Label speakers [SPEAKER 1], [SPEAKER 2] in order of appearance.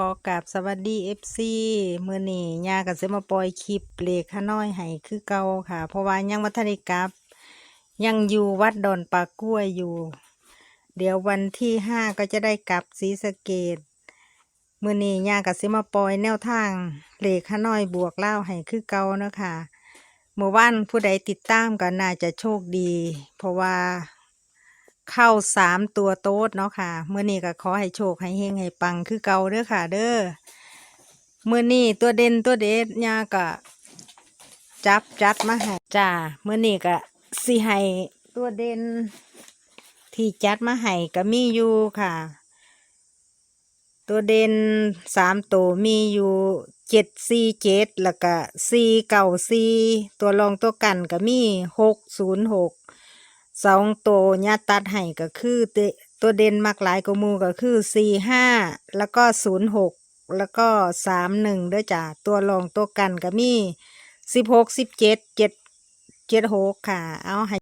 [SPEAKER 1] ขอกราบสวัสดีเอฟซีมื้อนี้ย่าก็สิมาปล่อยคลิปเลขขาน้อยให้คือเก่าค่ะ เพราะว่ายังบ่ทันได้กลับยังอยู่วัดดอนปากกล้วยอยู่ เดี๋ยววันที่ห้าก็จะได้กลับศรีสะเกดมื้อนี้ย่าก็สิมาปล่อยแนวทางเลขขาน้อยบวกเล่าให้คือเก่าเนาะค่ะเมื่อวานผู้ใดติดตามก็น่าจะโชคดี เพราะว่า เข้าสามตัวโต๊ดเนาะค่ะเมื่อนี้ก็ขอให้โชคให้เฮงให้ปังคือเก่าเด้อค่ะ เด้อเมื่อนี้ตัวเด่นตัวเด็ดย่าก็จับจัดมาให้จ้าเมื่อนี้ก็สิให้ตัวเด่นที่จัดมาให้ก็มีอยู่ค่ะ ตัวเด่นสามตัวมีอยู่เจ็ดสี่เจ็ดแล้วก็สี่เก้าสี่ตัวรองตัวกันก็มีหกศูนย์หก สองตัวญาตัดให้ก็คือตัวเด่นมากหลายกมูก็คือสี่ห้าแล้วก็ศูนย์หกแล้วก็สามหนึ่งด้วยจ้ะตัวรองตัวกันก็มีสิบหกสิบเจ็ดเจ็ดเจ็ดหกค่ะ เอาให้